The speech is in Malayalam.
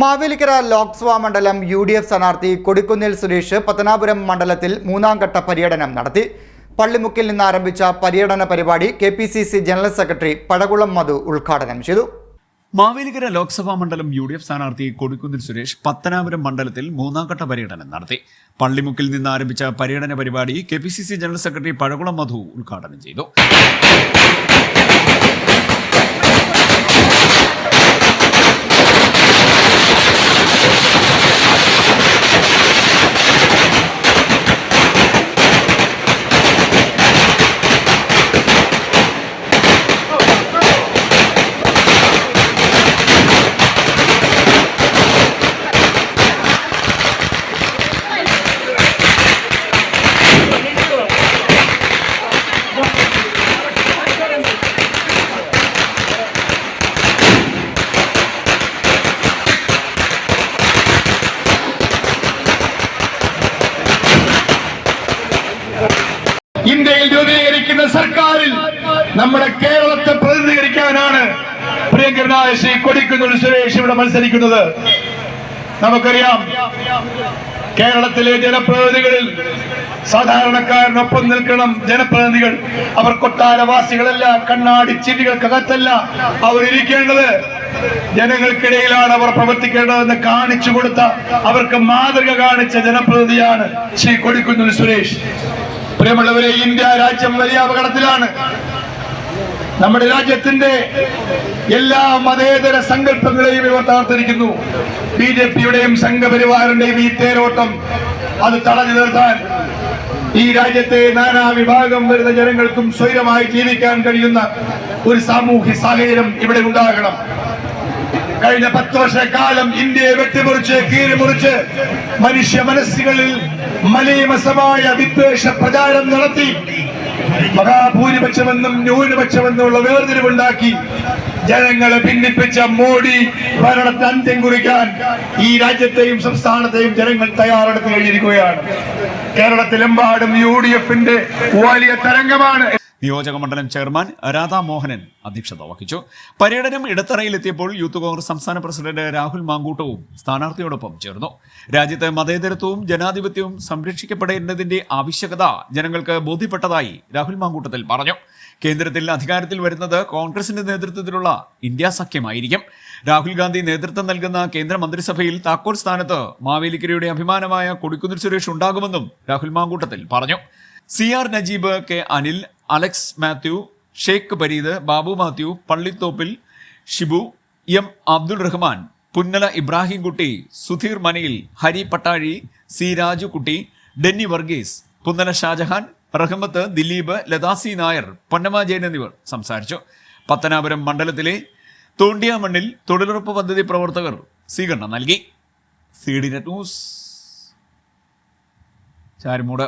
മാവേലിക്കര ലോക്സഭാ മണ്ഡലം യു ഡി എഫ് സ്ഥാനാർത്ഥി കൊടിക്കുന്നിൽ സുരേഷ് പത്തനാപുരം മണ്ഡലത്തിൽ മൂന്നാം ഘട്ട പര്യടനം നടത്തി. പള്ളിമുക്കിൽ നിന്ന് ആരംഭിച്ച പര്യടന പരിപാടി K P C C general secretary Pazhakulam Madhu ഉദ്ഘാടനം ചെയ്തു. മാവേലിക്കര ലോക്സഭാ മണ്ഡലം യു ഡി എഫ് സ്ഥാനാർത്ഥി കൊടിക്കുന്നിൽ സുരേഷ് പത്തനാപുരം മണ്ഡലത്തിൽ മൂന്നാംഘട്ട പര്യടനം നടത്തി. പള്ളിമുക്കിൽ നിന്ന് ആരംഭിച്ച പര്യടന പരിപാടി K P C C general secretary Pazhakulam Madhu ഉദ്ഘാടനം ചെയ്തു. സർക്കാരിൽ നമ്മുടെ കേരളത്തെ പ്രതിനിധീകരിക്കാനാണ് പ്രിയങ്കരനായ ശ്രീ കൊടിക്കുന്നിൽ സുരേഷ് ഇവിടെ മത്സരിക്കുന്നത്. നമുക്കറിയാം കേരളത്തിലെ ജനപ്രതിനിധികളിൽ സാധാരണക്കാരനൊപ്പം നിൽക്കണം ജനപ്രതിനിധികൾ. അവർ കൊട്ടാരവാസികളല്ല കണ്ണാടി ചിരികൾക്കകത്തല്ല അവർ ഇരിക്കേണ്ടത് ജനങ്ങൾക്കിടയിലാണ് അവർ പ്രവർത്തിക്കേണ്ടതെന്ന് കാണിച്ചു കൊടുത്ത അവർക്ക് മാതൃക കാണിച്ച ജനപ്രതിനിധിയാണ് ശ്രീ കൊടിക്കുന്നിൽ സുരേഷ്. പ്രിയമുള്ളവരെ ഇന്ത്യ രാജ്യം വലിയ അപകടത്തിലാണ്. നമ്മുടെ രാജ്യത്തിന്റെ എല്ലാ മതേതര സങ്കല്പങ്ങളെയും ഇവർ തകർത്തിരിക്കുന്നു. ബി ജെ പിയുടെയും സംഘപരിവാറിന്റെയും ഈ തേരോട്ടം അത് തടഞ്ഞു നിർത്താൻ ഈ രാജ്യത്തെ നാനാ വിഭാഗം വരുന്ന ജനങ്ങൾക്കും സ്വൈരമായി ജീവിക്കാൻ കഴിയുന്ന ഒരു സാമൂഹ്യ സാഹചര്യം ഇവിടെ ഉണ്ടാകണം. കഴിഞ്ഞ പത്ത് വർഷക്കാലം ഇന്ത്യയെ വെട്ടിമുറിച്ച് കീറിമുറിച്ച് മനുഷ്യ മനസ്സുകളിൽ മലയമസമായ വിദ്വേഷ പ്രചാരം നടത്തി. മഹാഭൂരിപക്ഷമെന്നും ന്യൂനപക്ഷമെന്നുള്ള വേർതിരിവുണ്ടാക്കി. ജനങ്ങളെ ഭിന്നിപ്പിച്ച മോഡി ഭരണത്തെ അന്ത്യം കുറിക്കാൻ ഈ രാജ്യത്തെയും സംസ്ഥാനത്തെയും ജനങ്ങൾ തയ്യാറെടുത്ത് കഴിഞ്ഞിരിക്കുകയാണ്. കേരളത്തിലെമ്പാടും യു ഡി എഫിന്റെ വലിയ തരംഗമാണ്. നിയോജക മണ്ഡലം ചെയർമാൻ രാധാ മോഹനൻ അധ്യക്ഷത വഹിച്ചു. പര്യടനം ഇടത്തറയിലെത്തിയപ്പോൾ യൂത്ത് കോൺഗ്രസ് സംസ്ഥാന പ്രസിഡന്റ് രാഹുൽ മാങ്കൂട്ടവും സ്ഥാനാർത്ഥിയോടൊപ്പം ചേർന്നു. രാജ്യത്തെ മതേതരത്വവും ജനാധിപത്യവും സംരക്ഷിക്കപ്പെടേണ്ടതിന്റെ ആവശ്യകത ജനങ്ങൾക്ക് ബോധ്യപ്പെട്ടതായി രാഹുൽ മാങ്കൂട്ടത്തിൽ പറഞ്ഞു. കേന്ദ്രത്തിൽ അധികാരത്തിൽ വരുന്നത് കോൺഗ്രസിന്റെ നേതൃത്വത്തിലുള്ള ഇന്ത്യ സഖ്യമായിരിക്കും. രാഹുൽ ഗാന്ധി നേതൃത്വം നൽകുന്ന കേന്ദ്ര മന്ത്രിസഭയിൽ താക്കോൽ സ്ഥാനത്ത് മാവേലിക്കരയുടെ അഭിമാനമായ കൊടിക്കുന്നിൽ സുരേഷ് ഉണ്ടാകുമെന്നും രാഹുൽ മാങ്കൂട്ടത്തിൽ പറഞ്ഞു. C R Najeeb K Anil Alex Mathew Sheikh Pareed Babu Mathew Pallithoppil Shibu M Abdul Rahman Punnala Ibrahimkutty Sudheer Manayil Hari Pattazhi C Rajukutty Denny Varghese Punnala Shajahan Rahmath Dileep Lathasi Nair Ponnamma Jayan എന്നിവർ സംസാരിച്ചു. പത്തനാപുരം മണ്ഡലത്തിലെ തോണ്ടിയാമണ്ണിൽ തൊഴിലുറപ്പ് പദ്ധതി പ്രവർത്തകർ സ്വീകരണം നൽകി. C D net news. Charummood.